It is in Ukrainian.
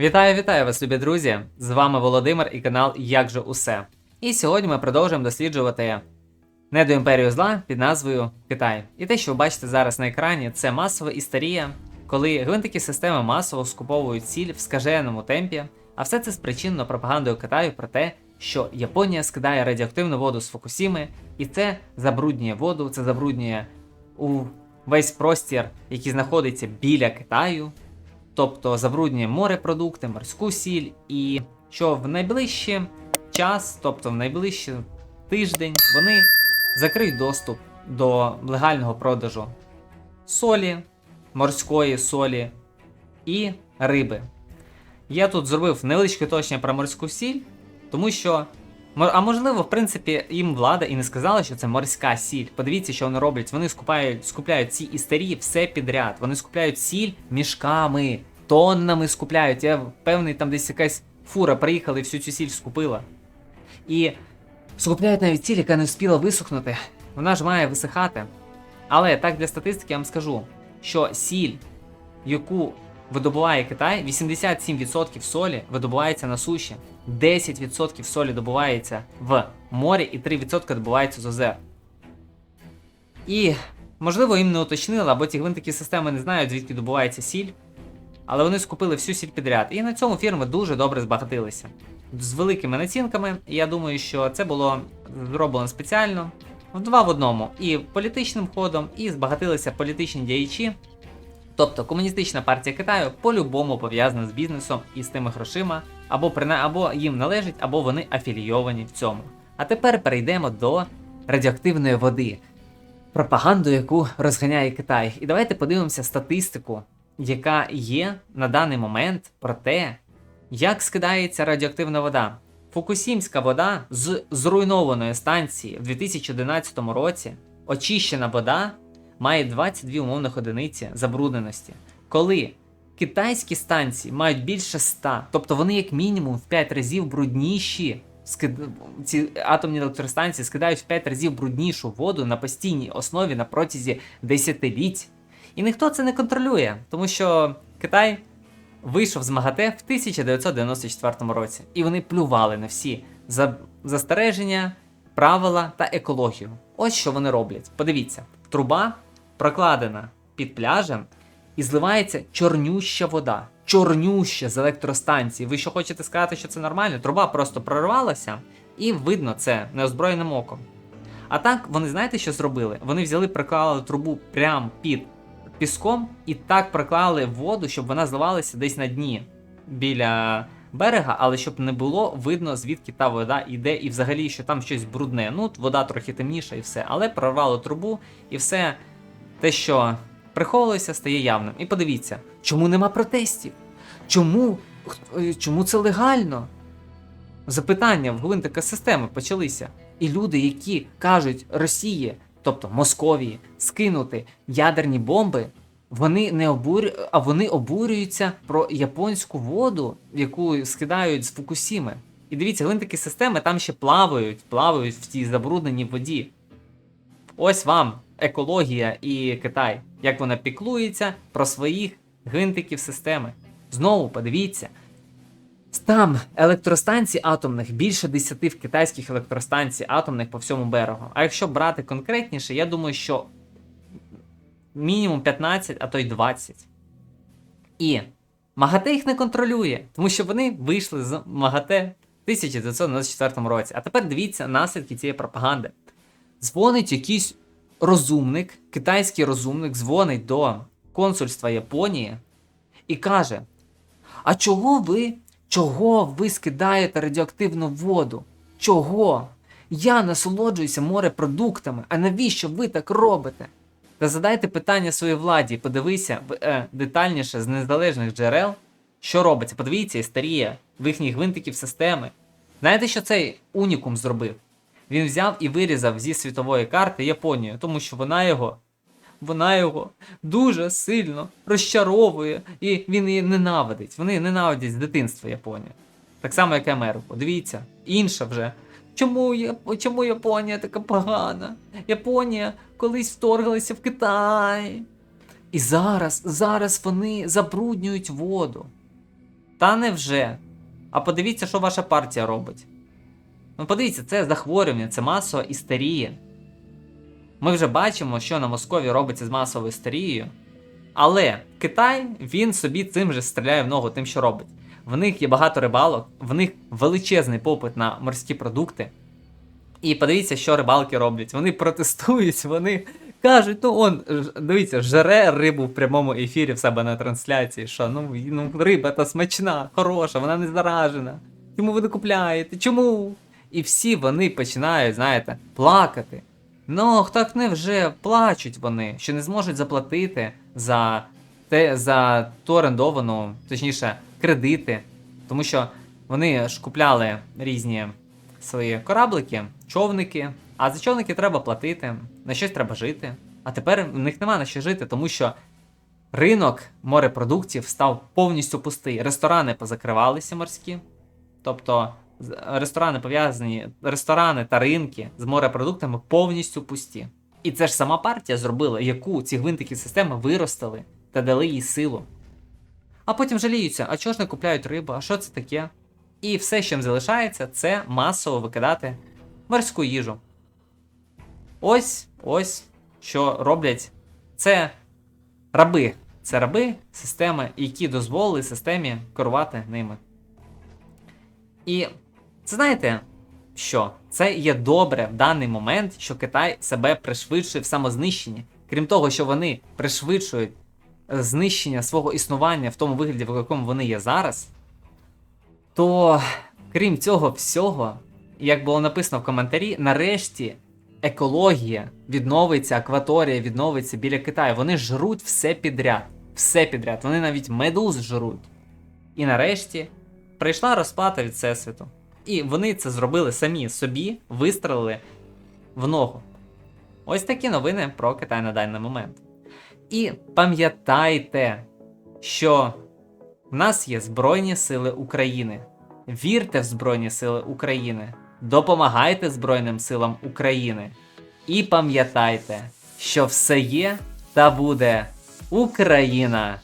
Вітаю, вітаю вас, любі друзі! З вами Володимир і канал Як же усе. І сьогодні ми продовжуємо досліджувати недоімперію зла під назвою Китай. І те, що ви бачите зараз на екрані, це масова істерія, коли гвинтики системи масово скуповують ціль в скаженому темпі, а все це спричинено пропагандою Китаю про те, що Японія скидає радіоактивну воду з Фукусіми, і це забруднює воду, це забруднює у весь простір, який знаходиться біля Китаю тобто забруднює морепродукти, морську сіль, і що в найближчий час, тобто в найближчий тиждень, вони закриють доступ до легального продажу солі, морської солі і риби. Я тут зробив невеличке уточнення про морську сіль, тому що. А можливо, в принципі, їм влада і не сказала, що це морська сіль. Подивіться, що вони роблять. Вони скупають, скупляють ці істерії все підряд. Вони скупляють сіль мішками, тоннами скупляють. Я впевнений, там десь якась фура приїхала і всю цю сіль скупила. І скупляють навіть сіль, яка не встигла висохнути. Вона ж має висихати. Але так для статистики я вам скажу, що сіль, яку видобуває Китай, 87% солі видобувається на суші, 10% солі добувається в морі і 3% добувається з озер. І, можливо, їм не уточнили, або ті гвинтики системи не знають, звідки добувається сіль. Але вони скупили всю сіль підряд. І на цьому фірми дуже добре збагатилися. З великими націнками. Я думаю, що це було зроблено спеціально. В два в одному. І політичним ходом, і збагатилися політичні діячі. Тобто комуністична партія Китаю по-любому пов'язана з бізнесом і з тими грошима, або прина... або їм належить, або вони афілійовані в цьому. А тепер перейдемо до радіоактивної води, пропаганду, яку розганяє Китай. І давайте подивимося статистику, яка є на даний момент про те, як скидається радіоактивна вода. Фукусімська вода з зруйнованої станції в 2011 році, очищена вода має 22 умовних одиниці забрудненості. Коли китайські станції мають більше 100, тобто вони як мінімум в 5 разів брудніші. Ці атомні електростанції скидають в 5 разів бруднішу воду на постійній основі на протязі десятиліть. І ніхто це не контролює, тому що Китай вийшов з МАГАТЕ в 1994 році, і вони плювали на всі за- застереження, правила та екологію. Ось що вони роблять. Подивіться, труба прокладена під пляжем і зливається чорнюща вода. Чорнюща з електростанції. Ви що хочете сказати, що це нормально? Труба просто прорвалася, і видно це неозброєним оком. А так, вони знаєте, що зробили? Вони взяли, приклали трубу прямо під піском і так проклали воду, щоб вона зливалася десь на дні біля берега, але щоб не було видно, звідки та вода йде, і взагалі, що там щось брудне. Ну, вода трохи темніша і все. Але прорвало трубу, і все те, що приховувалося, стає явним. І подивіться, чому нема протестів? Чому, чому це легально? Запитання в гвинтика системи почалися. І люди, які кажуть Росії, тобто Московії, скинути ядерні бомби, вони не обурю... а вони обурюються про японську воду, яку скидають з Фукусіми. І дивіться, гвинтики системи там ще плавають, плавають в тій забрудненій воді. Ось вам екологія і Китай, як вона піклується про своїх гвинтиків системи. Знову подивіться. Там електростанцій атомних більше 10 в китайських електростанцій атомних по всьому берегу. А якщо брати конкретніше, я думаю, що мінімум 15, а то й 20. І МАГАТЕ їх не контролює, тому що вони вийшли з МАГАТЕ в 1994 році. А тепер дивіться наслідки цієї пропаганди. Дзвонить якийсь розумник, китайський розумник, дзвонить до консульства Японії і каже: А чого ви, чого ви скидаєте радіоактивну воду? Чого? Я насолоджуюся морепродуктами, а навіщо ви так робите? Та задайте питання своїй владі подивися е, детальніше з незалежних джерел, що робиться. Подивіться історія в їхніх гвинтиків системи. Знаєте, що цей унікум зробив? Він взяв і вирізав зі світової карти Японію, тому що вона його, вона його дуже сильно розчаровує, і він її ненавидить. Вони ненавидять з дитинства Японію. Так само, як і Америку. Дивіться, інша вже. Чому, чому Японія така погана? Японія колись вторглася в Китай. І зараз, зараз вони забруднюють воду. Та невже? А подивіться, що ваша партія робить. Ну, подивіться, це захворювання, це масова істерія. Ми вже бачимо, що на Москові робиться з масовою істерією. Але Китай він собі цим же стріляє в ногу тим, що робить. В них є багато рибалок, в них величезний попит на морські продукти. І подивіться, що рибалки роблять. Вони протестують, вони кажуть, ну он, дивіться, жере рибу в прямому ефірі в себе на трансляції. Що ну, ну риба та смачна, хороша, вона не заражена. Чому ви не купляєте? Чому? І всі вони починають, знаєте, плакати. Ну, так не вже плачуть вони, що не зможуть заплатити за те, за ту орендовану, точніше, кредити. Тому що вони ж купляли різні свої кораблики, човники, а за човники треба платити, на щось треба жити. А тепер в них нема на що жити, тому що ринок морепродуктів став повністю пустий. Ресторани позакривалися морські. Тобто ресторани пов'язані, ресторани та ринки з морепродуктами повністю пусті. І це ж сама партія зробила, яку ці гвинтики системи виростили та дали їй силу. А потім жаліються, а чого ж не купляють рибу, а що це таке? І все, що їм залишається, це масово викидати морську їжу. Ось ось що роблять. Це раби. Це раби системи, які дозволили системі керувати ними. І це знаєте, що це є добре в даний момент, що Китай себе пришвидшує в самознищенні. Крім того, що вони пришвидшують е, знищення свого існування в тому вигляді, в якому вони є зараз, то крім цього всього, як було написано в коментарі, нарешті екологія відновиться, акваторія відновиться біля Китаю. Вони жруть все підряд. Все підряд. Вони навіть медуз жруть. І нарешті прийшла розплата від Всесвіту. І вони це зробили самі собі, вистрелили в ногу. Ось такі новини про Китай на даний момент. І пам'ятайте, що в нас є Збройні Сили України. Вірте в Збройні Сили України. Допомагайте Збройним силам України. І пам'ятайте, що все є та буде Україна!